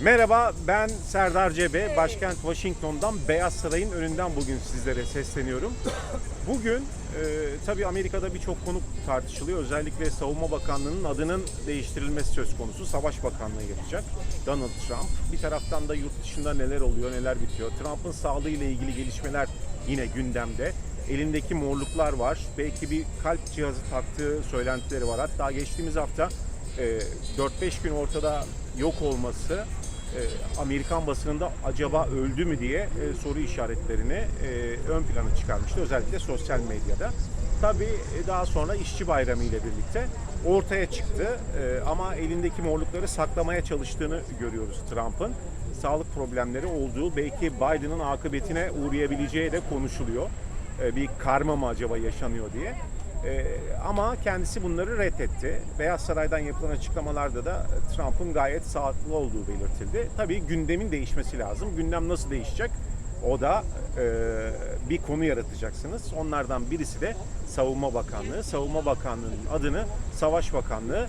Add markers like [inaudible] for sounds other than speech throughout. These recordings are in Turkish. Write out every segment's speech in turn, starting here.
Merhaba ben Serdar Cebe. Başkent Washington'dan Beyaz Saray'ın önünden bugün sizlere sesleniyorum. Bugün e, tabii Amerika'da birçok konu tartışılıyor. Özellikle Savunma Bakanlığı'nın adının değiştirilmesi söz konusu. Savaş Bakanlığı yapacak Donald Trump. Bir taraftan da yurt dışında neler oluyor, neler bitiyor. Trump'ın sağlığı ile ilgili gelişmeler yine gündemde. Elindeki morluklar var. Belki bir kalp cihazı taktığı söylentileri var. Hatta geçtiğimiz hafta e, 4-5 gün ortada yok olması e, Amerikan basınında acaba öldü mü diye e, soru işaretlerini e, ön plana çıkarmıştı. Özellikle sosyal medyada. Tabii e, daha sonra işçi bayramı ile birlikte ortaya çıktı. Ama elindeki morlukları saklamaya çalıştığını görüyoruz Trump'ın. Sağlık problemleri olduğu belki Biden'ın akıbetine uğrayabileceği de konuşuluyor. Bir karma mı acaba yaşanıyor diye. Ee, ama kendisi bunları reddetti. Beyaz Saray'dan yapılan açıklamalarda da Trump'ın gayet sağlıklı olduğu belirtildi. Tabii gündemin değişmesi lazım. Gündem nasıl değişecek? O da e, bir konu yaratacaksınız. Onlardan birisi de Savunma Bakanlığı. Savunma Bakanlığı'nın adını Savaş Bakanlığı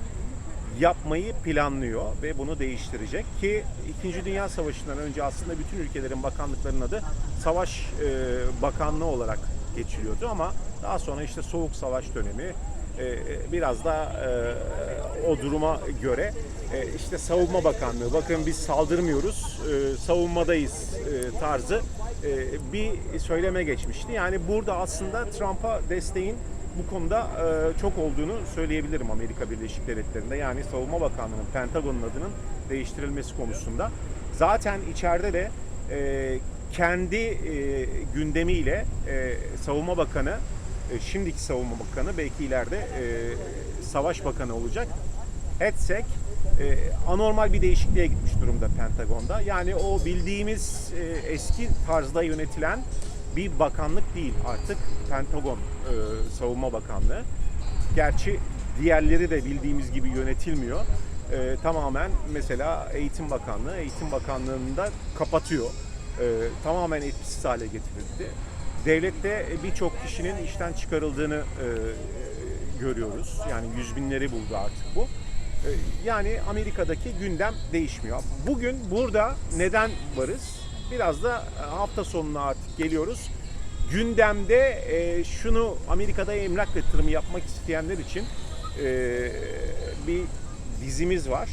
yapmayı planlıyor ve bunu değiştirecek ki 2. Dünya Savaşı'ndan önce aslında bütün ülkelerin bakanlıklarının adı Savaş e, Bakanlığı olarak geçiliyordu ama daha sonra işte Soğuk Savaş dönemi e, biraz da e, o duruma göre e, işte Savunma Bakanlığı bakın biz saldırmıyoruz e, savunmadayız e, tarzı e, bir söyleme geçmişti. Yani burada aslında Trump'a desteğin bu konuda e, çok olduğunu söyleyebilirim Amerika Birleşik Devletleri'nde. Yani Savunma Bakanlığı'nın, Pentagon'un adının değiştirilmesi konusunda. Zaten içeride de e, kendi e, gündemiyle e, Savunma Bakanı, e, şimdiki Savunma Bakanı belki ileride e, Savaş Bakanı olacak. Hetzek e, anormal bir değişikliğe gitmiş durumda Pentagon'da. Yani o bildiğimiz eski tarzda yönetilen bir bakanlık değil artık Pentagon Savunma Bakanlığı. Gerçi diğerleri de bildiğimiz gibi yönetilmiyor. E, tamamen mesela Eğitim Bakanlığı, Eğitim Bakanlığı'nda kapatıyor. E, tamamen etkisiz hale getirildi. Devlette birçok kişinin işten çıkarıldığını e, görüyoruz. Yani yüz binleri buldu artık bu. E, Yani Amerika'daki gündem değişmiyor. Bugün burada neden varız? Biraz da hafta sonuna artık geliyoruz. Gündemde e, şunu Amerika'da emlak yatırımı yapmak isteyenler için e, bir dizimiz var.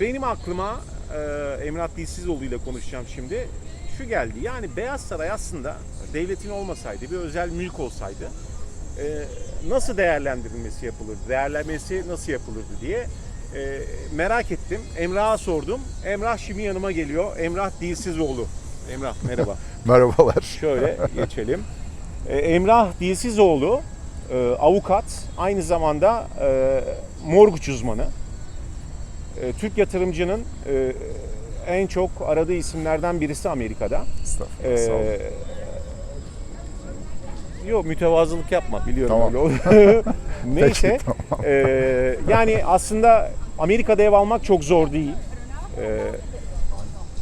Benim aklıma e, Emrah Dilsizoğlu ile konuşacağım şimdi. Şu geldi. Yani Beyaz Saray aslında devletin olmasaydı, bir özel mülk olsaydı e, nasıl değerlendirilmesi yapılırdı, değerlenmesi nasıl yapılırdı diye e, merak ettim. Emrah'a sordum. Emrah şimdi yanıma geliyor. Emrah Dilsizoğlu. Emrah merhaba. [laughs] Merhabalar. Şöyle geçelim. E, Emrah Dilsizoğlu e, avukat, aynı zamanda e, morguç uzmanı. E, Türk yatırımcının e, en çok aradığı isimlerden birisi Amerika'da. Estağfurullah. Sağ olun. Yok mütevazılık yapma biliyorum Tamam. öyle olur. [laughs] [laughs] Neyse. Peki, tamam. e, yani aslında Amerika'da ev almak çok zor değil. E,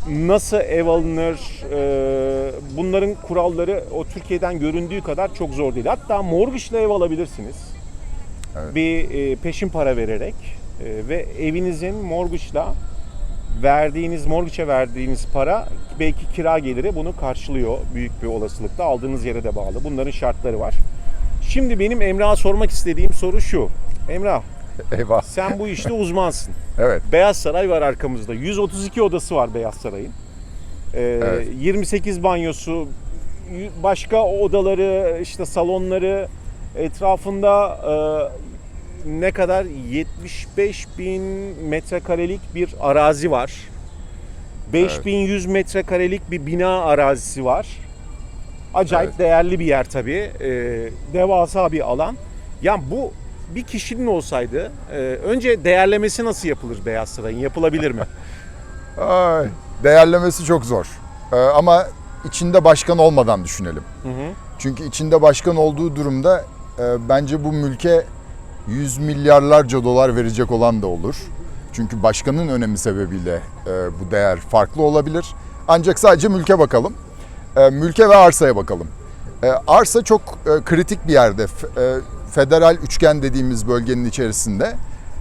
nasıl ev alınır? e, bunların kuralları o Türkiye'den göründüğü kadar çok zor değil. Hatta mortgage'la ev alabilirsiniz. Evet. Bir e, peşin para vererek e, ve evinizin mortgage'la verdiğiniz mortgage'e verdiğiniz para belki kira geliri bunu karşılıyor büyük bir olasılıkla aldığınız yere de bağlı. Bunların şartları var. Şimdi benim Emrah'a sormak istediğim soru şu. Emrah Eyvah. sen bu işte uzmansın. [laughs] Evet. Beyaz Saray var arkamızda. 132 odası var Beyaz Saray'ın. Ee, Evet. 28 banyosu, başka odaları, işte salonları etrafında e, ne kadar 75 bin metrekarelik bir arazi var. 5100 metrekarelik bir bina arazisi var. Acayip Evet. değerli bir yer tabii. Ee, devasa bir alan. Yani bu bir kişinin olsaydı e, önce değerlemesi nasıl yapılır Beyaz Saray'ın? Yapılabilir mi? [laughs] Ay, değerlemesi çok zor. Ee, ama içinde başkan olmadan düşünelim. Hı hı. Çünkü içinde başkan olduğu durumda e, bence bu mülke yüz milyarlarca dolar verecek olan da olur. Çünkü başkanın önemi sebebiyle e, bu değer farklı olabilir. Ancak sadece mülke bakalım. E, mülke ve arsaya bakalım. E, arsa çok e, kritik bir yerde. E, federal üçgen dediğimiz bölgenin içerisinde.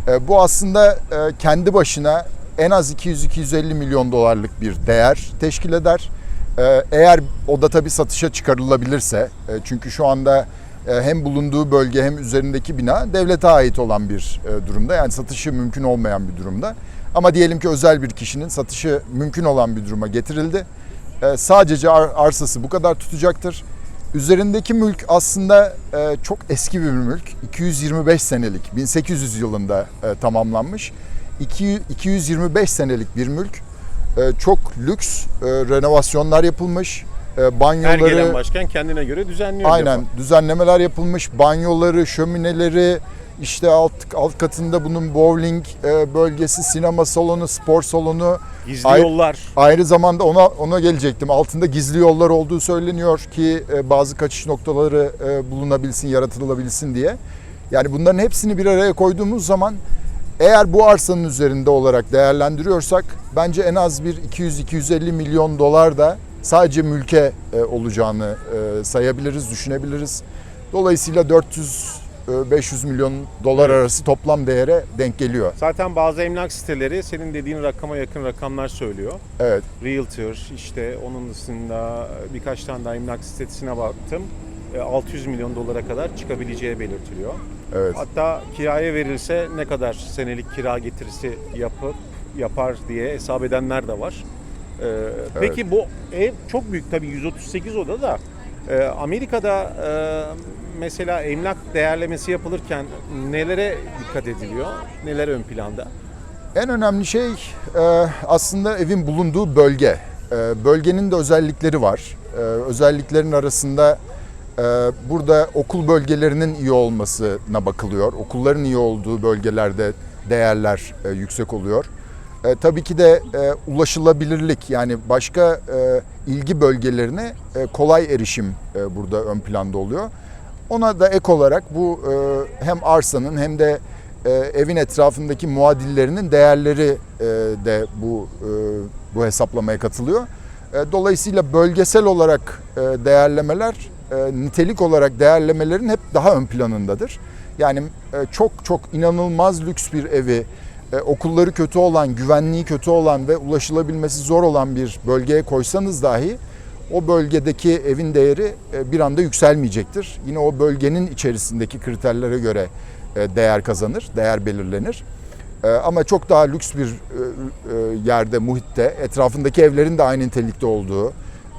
E, bu aslında e, kendi başına en az 200-250 milyon dolarlık bir değer teşkil eder. Ee, Eğer o da tabii satışa çıkarılabilirse, e, çünkü şu anda e, hem bulunduğu bölge hem üzerindeki bina devlete ait olan bir e, durumda. Yani satışı mümkün olmayan bir durumda. Ama diyelim ki özel bir kişinin satışı mümkün olan bir duruma getirildi. E, Sadece ar- arsası bu kadar tutacaktır. Üzerindeki mülk aslında e, çok eski bir mülk. 225 senelik, 1800 yılında e, tamamlanmış. İki- 225 senelik bir mülk. E, çok lüks e, renovasyonlar yapılmış. E, Her banyoları gelen başkan kendine göre düzenliyor. aynen defa. düzenlemeler yapılmış. Banyoları, şömineleri, işte alt alt katında bunun bowling e, bölgesi, sinema salonu, spor salonu, Gizli Ay- yollar. Aynı zamanda ona ona gelecektim. Altında gizli yollar olduğu söyleniyor ki e, bazı kaçış noktaları e, bulunabilsin, yaratılabilsin diye. Yani bunların hepsini bir araya koyduğumuz zaman eğer bu arsanın üzerinde olarak değerlendiriyorsak bence en az bir 200-250 milyon dolar da sadece mülke e, olacağını e, sayabiliriz, düşünebiliriz. Dolayısıyla 400 e, 500 milyon dolar arası toplam değere denk geliyor. Zaten bazı emlak siteleri senin dediğin rakama yakın rakamlar söylüyor. Evet. Realtor işte onun dışında birkaç tane daha emlak sitesine baktım. E, 600 milyon dolara kadar çıkabileceği belirtiliyor. Evet. Hatta kiraya verilse ne kadar senelik kira getirisi yapıp yapar diye hesap edenler de var. E, Peki bu ev çok büyük tabii 138 oda da e, Amerika'da e, mesela emlak değerlemesi yapılırken nelere dikkat ediliyor? Neler ön planda? En önemli şey e, aslında evin bulunduğu bölge. E, Bölgenin de özellikleri var. E, Özelliklerin arasında e, burada okul bölgelerinin iyi olmasına bakılıyor. Okulların iyi olduğu bölgelerde değerler e, yüksek oluyor. E, Tabii ki de e, ulaşılabilirlik yani başka e, ilgi bölgelerine e, kolay erişim e, burada ön planda oluyor. Ona da ek olarak bu e, hem arsanın hem de e, evin etrafındaki muadillerinin değerleri e, de bu e, bu hesaplamaya katılıyor. E, dolayısıyla bölgesel olarak e, değerlemeler e, nitelik olarak değerlemelerin hep daha ön planındadır. Yani e, çok çok inanılmaz lüks bir evi e, okulları kötü olan, güvenliği kötü olan ve ulaşılabilmesi zor olan bir bölgeye koysanız dahi o bölgedeki evin değeri e, bir anda yükselmeyecektir. Yine o bölgenin içerisindeki kriterlere göre e, değer kazanır, değer belirlenir. E, Ama çok daha lüks bir e, e, yerde, muhitte, etrafındaki evlerin de aynı nitelikte olduğu,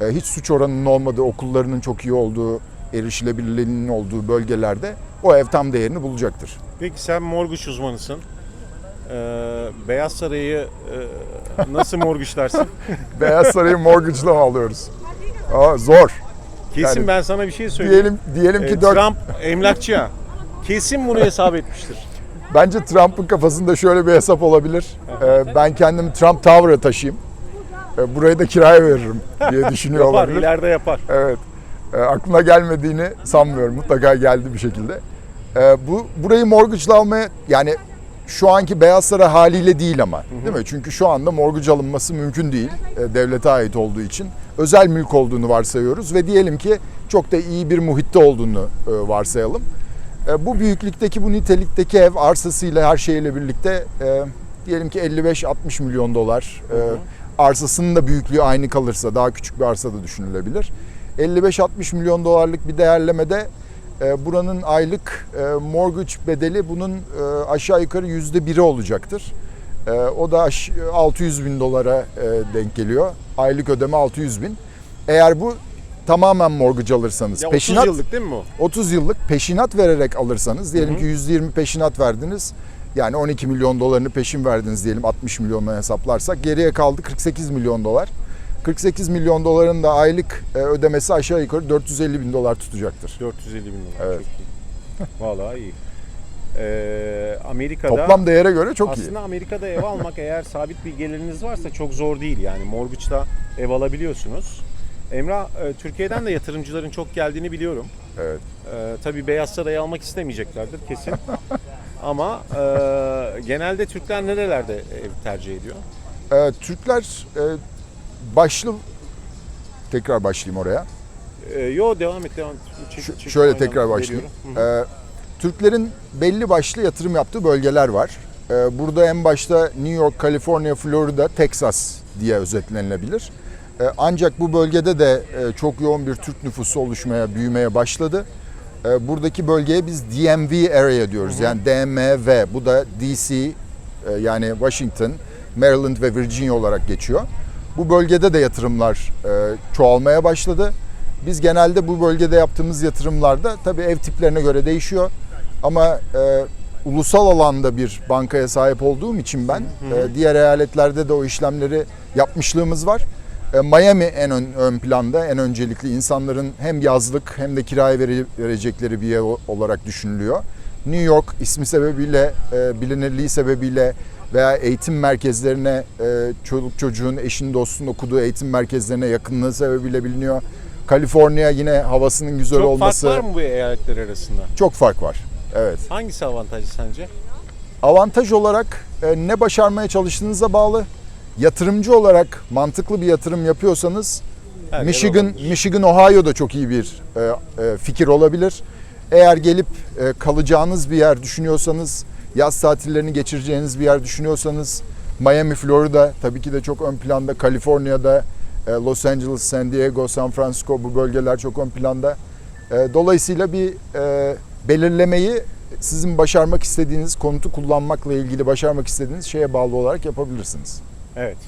e, hiç suç oranının olmadığı, okullarının çok iyi olduğu, erişilebilirliğinin olduğu bölgelerde o ev tam değerini bulacaktır. Peki sen mortgage uzmanısın. Ee, Beyaz Saray'ı e, nasıl mortgage'larsın? [laughs] Beyaz Saray'ı mortgage'la mı alıyoruz? Aa, zor. Kesin Yani ben sana bir şey söyleyeyim. Diyelim diyelim Ee, ki dört, Trump emlakçıya kesin bunu hesap etmiştir. bence Trump'ın kafasında şöyle bir hesap olabilir. Ee, ben kendimi Trump Tower'a taşıyayım. Ee, burayı da kiraya veririm diye [laughs] düşünüyor Yapar, olabilir. ileride yapar. Evet. Ee, aklına gelmediğini sanmıyorum. Mutlaka geldi bir şekilde. Ee, bu burayı mortgage'la almaya yani şu anki Beyaz Saray haliyle değil ama değil mi? Çünkü şu anda mortgage alınması mümkün değil. e, devlete ait olduğu için. Özel mülk olduğunu varsayıyoruz ve diyelim ki çok da iyi bir muhitte olduğunu e, varsayalım. E, bu büyüklükteki bu nitelikteki ev arsasıyla her şeyle birlikte e, diyelim ki 55-60 milyon dolar. E, arsasının da büyüklüğü aynı kalırsa daha küçük bir arsa da düşünülebilir. 55-60 milyon dolarlık bir değerlemede buranın aylık e, mortgage bedeli bunun e, aşağı yukarı yüzde biri olacaktır. E, o da aş- 600 bin dolara e, denk geliyor. Aylık ödeme 600 bin. Eğer bu tamamen mortgage alırsanız, Ya 30 peşinat yıllık değil mi bu? 30 yıllık peşinat vererek alırsanız diyelim Hı hı. ki %20 peşinat verdiniz. Yani 12 milyon dolarını peşin verdiniz diyelim 60 milyonla hesaplarsak geriye kaldı 48 milyon dolar. 48 milyon doların da aylık e, ödemesi aşağı yukarı 450 bin dolar tutacaktır. 450 bin dolar. Evet. Çok iyi. [laughs] Vallahi iyi. Ee, Amerika'da Toplam değere göre çok iyi. aslında Amerika'da ev almak eğer sabit bir geliriniz varsa çok zor değil yani mortgage'la ev alabiliyorsunuz. Emrah e, Türkiye'den de yatırımcıların çok geldiğini biliyorum. Evet. Ee, tabii Beyaz Saray'ı almak istemeyeceklerdir kesin. [laughs] Ama e, genelde Türkler nerelerde ev tercih ediyor? E, Türkler e, başlı tekrar başlayayım oraya. Ee, yo devam et devam et. Çek- Şu- çek- şöyle tekrar başlayayım. veriyorum. Hı hı. E, Türklerin belli başlı yatırım yaptığı bölgeler var. e, burada en başta New York, Kaliforniya, Florida, Texas diye özetlenilebilir. E, Ancak bu bölgede de e, çok yoğun bir Türk nüfusu oluşmaya, büyümeye başladı. E, Buradaki bölgeye biz DMV area diyoruz. Yani DMV. Bu da DC e, yani Washington, Maryland ve Virginia olarak geçiyor. Bu bölgede de yatırımlar e, çoğalmaya başladı. Biz genelde bu bölgede yaptığımız yatırımlarda tabii ev tiplerine göre değişiyor. Ama e, ulusal alanda bir bankaya sahip olduğum için ben e, diğer eyaletlerde de o işlemleri yapmışlığımız var. E, Miami en ön, ön planda, en öncelikli insanların hem yazlık hem de kiraya vere- verecekleri bir yer olarak düşünülüyor. New York ismi sebebiyle, e, bilinirliği sebebiyle veya eğitim merkezlerine, e, çocuk çocuğun, eşin dostun okuduğu eğitim merkezlerine yakınlığı sebebiyle biliniyor. Kaliforniya yine havasının güzel Çok olması. fark var mı bu eyaletler arasında? Çok fark var. Evet. Hangisi avantajlı sence? Avantaj olarak e, ne başarmaya çalıştığınıza bağlı. Yatırımcı olarak mantıklı bir yatırım yapıyorsanız Her Michigan. Michigan, Ohio da çok iyi bir e, e, fikir olabilir. Eğer gelip e, kalacağınız bir yer düşünüyorsanız, yaz tatillerini geçireceğiniz bir yer düşünüyorsanız Miami, Florida tabii ki de çok ön planda. Kaliforniya'da, e, Los Angeles, San Diego, San Francisco bu bölgeler çok ön planda. E, Dolayısıyla bir e, belirlemeyi sizin başarmak istediğiniz konutu kullanmakla ilgili başarmak istediğiniz şeye bağlı olarak yapabilirsiniz. Evet.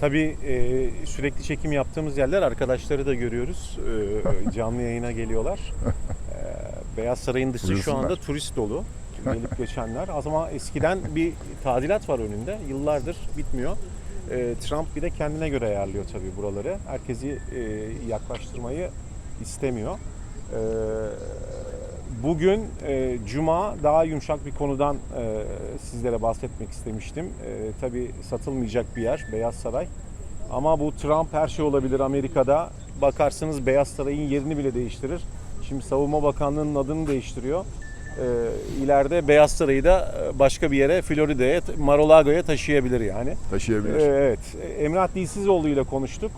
Tabii e, sürekli çekim yaptığımız yerler arkadaşları da görüyoruz. E, [laughs] canlı yayına geliyorlar. E, Beyaz Saray'ın dışı şu anda turist dolu. Gelip geçenler. Ama eskiden bir tadilat var önünde. Yıllardır bitmiyor. E, Trump bir de kendine göre ayarlıyor tabii buraları. Herkesi e, yaklaştırmayı istemiyor. E, Bugün e, Cuma daha yumuşak bir konudan e, sizlere bahsetmek istemiştim. E, tabii satılmayacak bir yer Beyaz Saray. Ama bu Trump her şey olabilir Amerika'da. Bakarsınız Beyaz Saray'ın yerini bile değiştirir. Şimdi Savunma Bakanlığı'nın adını değiştiriyor. E, ileride Beyaz Saray'ı da e, başka bir yere Florida'ya, Mar-a-Lago'ya taşıyabilir yani. Taşıyabilir. Ee, Evet, Emrah Dilsizoğlu ile konuştuk,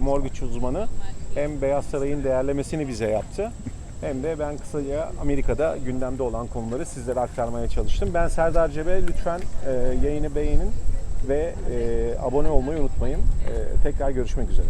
mortgage uzmanı. Hem Beyaz Saray'ın değerlemesini bize yaptı, hem de ben kısaca Amerika'da gündemde olan konuları sizlere aktarmaya çalıştım. Ben Serdar Cebe, lütfen e, yayını beğenin ve e, abone olmayı unutmayın. E, tekrar görüşmek üzere.